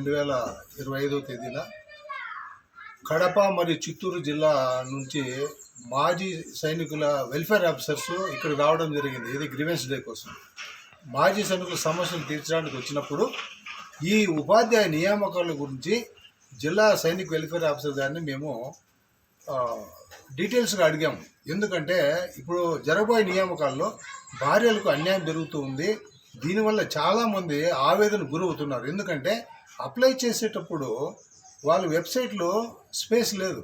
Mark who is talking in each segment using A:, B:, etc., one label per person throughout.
A: రెండు వేల ఇరవై ఐదో తేదీన కడప మరియు చిత్తూరు జిల్లా నుంచి మాజీ సైనికుల వెల్ఫేర్ ఆఫీసర్స్ ఇక్కడ రావడం జరిగింది. ఇది గ్రీవెన్స్ డే కోసం. మాజీ సైనికుల సమస్యలు తీర్చడానికి వచ్చినప్పుడు ఈ ఉపాధ్యాయ నియామకాల గురించి జిల్లా సైనిక వెల్ఫేర్ ఆఫీసర్ గారిని మేము డీటెయిల్స్గా అడిగాము ఎందుకంటే ఇప్పుడు జరగబోయే నియామకాల్లో భార్యలకు అన్యాయం జరుగుతూ ఉంది. దీనివల్ల చాలామంది ఆవేదన గురవుతున్నారు. ఎందుకంటే అప్లై చేసేటప్పుడు వాళ్ళ వెబ్సైట్లో స్పేస్ లేదు.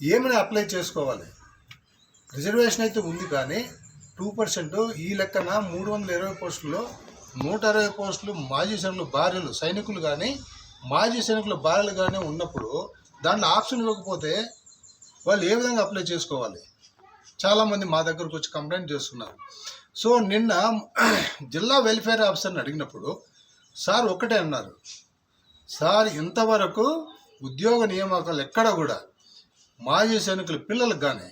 A: ఏమైనా అప్లై చేసుకోవాలి? రిజర్వేషన్ అయితే ఉంది కానీ టూ పర్సెంట్ ఈ లెక్కన మూడు వందల ఇరవై పోస్టుల్లో నూట అరవై పోస్టులు మాజీ సైనికులు భార్యలు సైనికులు కానీ మాజీ సైనికుల భార్యలు కానీ ఉన్నప్పుడు దాంట్లో ఆప్షన్ ఇవ్వకపోతే వాళ్ళు ఏ విధంగా అప్లై చేసుకోవాలి? చాలామంది మా దగ్గరకు వచ్చి కంప్లైంట్ చేస్తున్నారు. సో నిన్న జిల్లా వెల్ఫేర్ ఆఫీసర్ని అడిగినప్పుడు సార్ ఒకటే అన్నారు. సార్ ఇంతవరకు ఉద్యోగ నియామకాలు ఎక్కడ కూడా మాజీ సైనికుల పిల్లలకు కానీ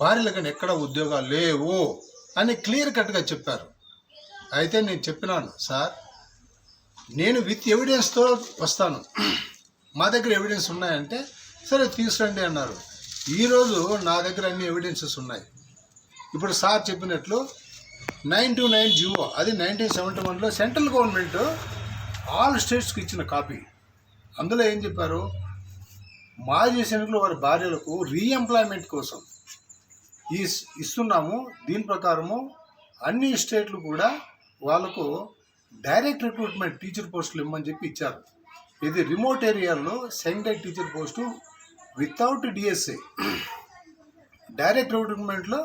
A: భార్యలకు కానీ ఎక్కడ ఉద్యోగాలు లేవు అని క్లియర్ కట్గా చెప్పారు. అయితే నేను చెప్పినాను సార్ నేను విత్ ఎవిడెన్స్తో వస్తాను. మా దగ్గర ఎవిడెన్స్ ఉన్నాయంటే సరే తీసురండి అన్నారు. ఈరోజు నా దగ్గర అన్ని ఎవిడెన్సెస్ ఉన్నాయి. ఇప్పుడు సార్ చెప్పినట్లు నైన్ టు నైన్ జీవో అది నైన్టీన్ సెవెంటీ వన్లో సెంట్రల్ గవర్నమెంట్ ఆల్ స్టేట్స్కి ఇచ్చిన కాపీ. అందులో ఏం చెప్పారు? మాజీ సైనికులు వారి భార్యలకు రీఎంప్లాయ్మెంట్ కోసం ఈ ఇస్తున్నాము. దీని ప్రకారము అన్ని స్టేట్లు కూడా వాళ్ళకు డైరెక్ట్ రిక్రూట్మెంట్ టీచర్ పోస్టులు ఇమ్మని చెప్పి ఇచ్చారు. ఇది రిమోట్ ఏరియాలో secondary teacher post without DSA. Direct రిక్రూట్మెంట్లో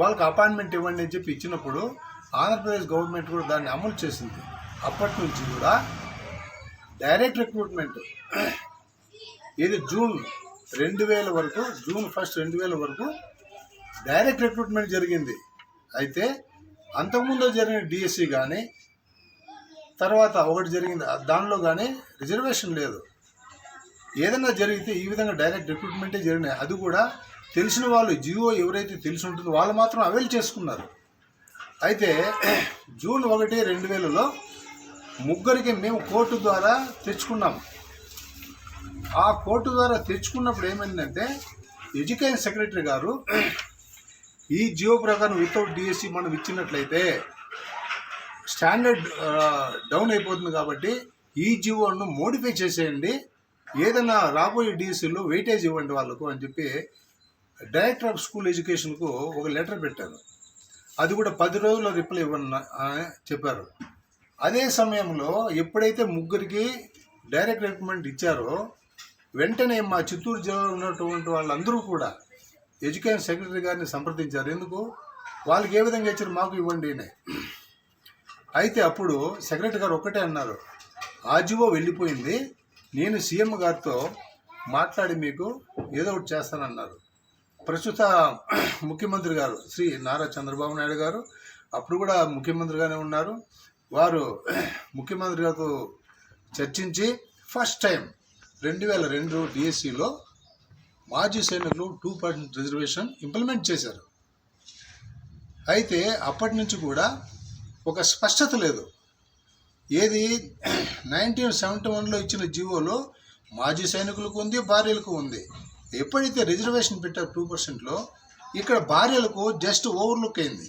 A: వాళ్ళకి అపాయింట్మెంట్ ఇవ్వండి అని చెప్పి ఇచ్చినప్పుడు ఆంధ్రప్రదేశ్ గవర్నమెంట్ కూడా దాన్ని అమలు చేసింది. అప్పటి నుంచి కూడా డైరెక్ట్ రిక్రూట్మెంట్. ఇది జూన్ రెండు వేల వరకు జూన్ ఫస్ట్ రెండు వేల వరకు డైరెక్ట్ రిక్రూట్మెంట్ జరిగింది. అయితే అంతకుముందు జరిగిన డిఎస్సి కానీ తర్వాత ఒకటి జరిగింది దానిలో కానీ రిజర్వేషన్ లేదు. ఏదైనా జరిగితే ఈ విధంగా డైరెక్ట్ రిక్రూట్మెంటే జరిగినాయి. అది కూడా తెలిసిన వాళ్ళు జియో ఎవరైతే తెలిసి ఉంటుందో వాళ్ళు మాత్రం అవైల్ చేసుకున్నారు. అయితే జూన్ ఒకటి రెండు వేలలో ముగ్గురికి మేము కోర్టు ద్వారా తెచ్చుకున్నాం ఆ కోర్టు ద్వారా తెచ్చుకున్నప్పుడు ఏమైందంటే ఎడ్యుకేషన్ సెక్రటరీ గారు ఈ జియో ప్రకారం వితౌట్ డిఎస్సి మనం ఇచ్చినట్లయితే స్టాండర్డ్ డౌన్ అయిపోతుంది కాబట్టి ఈ జియోను మోడిఫై చేసేయండి. ఏదైనా రాబోయే డిఎస్సిలో వెయిటేజ్ ఇవ్వండి వాళ్ళకు అని చెప్పి డైరెక్టర్ ఆఫ్ స్కూల్ ఎడ్యుకేషన్కు ఒక లెటర్ పెట్టారు. అది కూడా పది రోజుల్లో రిప్లై ఇవ్వను అని చెప్పారు. అదే సమయంలో ఎప్పుడైతే ముగ్గురికి డైరెక్ట్ రికమెండ్ ఇచ్చారో వెంటనే మా చిత్తూరు జిల్లాలో ఉన్నటువంటి వాళ్ళందరూ కూడా ఎడ్యుకేషన్ సెక్రటరీ గారిని సంప్రదించారు. ఎందుకు? వాళ్ళకి ఏ విధంగా ఇచ్చారు? మాకు ఇవ్వండి అని. అయితే అప్పుడు సెక్రటరీ గారు ఒక్కటే అన్నారు ఆజివో వెళ్ళిపోయింది. నేను సీఎం గారితో మాట్లాడి మీకు ఏదో ఒకటి చేస్తానన్నారు. ప్రస్తుత ముఖ్యమంత్రి గారు శ్రీ నారా చంద్రబాబు నాయుడు గారు అప్పుడు కూడా ముఖ్యమంత్రిగానే ఉన్నారు. వారు ముఖ్యమంత్రి గారితో చర్చించి ఫస్ట్ టైం రెండు వేల రెండు డిఎస్సిలో మాజీ సైనికులు టూ పర్సెంట్ రిజర్వేషన్ ఇంప్లిమెంట్ చేశారు. అయితే అప్పటి నుంచి కూడా ఒక స్పష్టత లేదు. ఏది నైన్టీన్ సెవెంటీ వన్లో ఇచ్చిన జీవోలో మాజీ సైనికులకు ఉంది భార్యలకు ఉంది. ఎప్పుడైతే రిజర్వేషన్ పెట్టారు టూ పర్సెంట్లో ఇక్కడ భార్యలకు జస్ట్ ఓవర్లుక్ అయింది.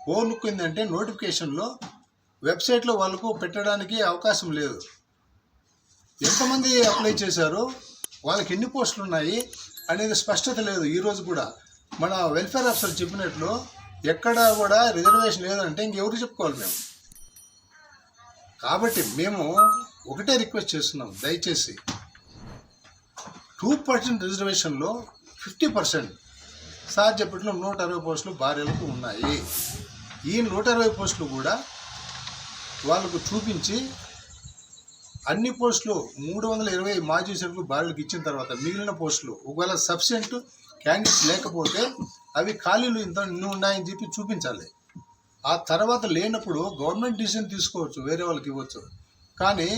A: ఓవర్లుక్ అయిందంటే నోటిఫికేషన్లో వెబ్సైట్లో వాళ్ళకు పెట్టడానికి అవకాశం లేదు. ఎంతమంది అప్లై చేశారు? వాళ్ళకి ఎన్ని పోస్టులు ఉన్నాయి? అనేది స్పష్టత లేదు ఈరోజు కూడా. మన వెల్ఫేర్ ఆఫీసర్ చెప్పినట్లు ఎక్కడ కూడా రిజర్వేషన్ లేదంటే ఇంకెవరు చెప్పుకోవాలి మేము? కాబట్టి మేము ఒకటే రిక్వెస్ట్ చేస్తున్నాం దయచేసి. టూ పర్సెంట్ రిజర్వేషన్లో ఫిఫ్టీ పర్సెంట్ సార్ చెప్పట్లో నూట అరవై పోస్టులు భార్యలకు ఉన్నాయి. ఈ నూట అరవై పోస్టులు కూడా వాళ్ళకు చూపించి అన్ని పోస్టులు మూడు వందల ఇరవై మాజీ సభ్యులు భార్యలకు ఇచ్చిన తర్వాత మిగిలిన పోస్టులు ఒకవేళ సబ్సెంట్ క్యాండిడేట్స్ లేకపోతే అవి ఖాళీలు ఇంత ఇన్ని ఉన్నాయని చెప్పి చూపించాలి. ఆ తర్వాత లేనప్పుడు గవర్నమెంట్ డిసిషన్ తీసుకోవచ్చు వేరే వాళ్ళకి ఇవ్వచ్చు. కానీ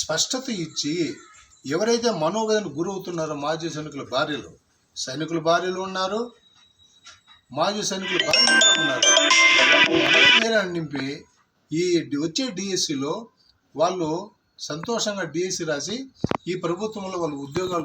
A: స్పష్టత ఇచ్చి ఎవరైతే మనోవేదనకు గురవుతున్నారో మాజీ సైనికుల భార్యలు సైనికుల భార్యలు ఉన్నారు మాజీ సైనికుల భార్యలు ఉన్నారు. నింపి ఈ వచ్చే డిఎస్సిలో వాళ్ళు సంతోషంగా డిఎస్సి రాసి ఈ ప్రభుత్వంలో వాళ్ళు ఉద్యోగాలు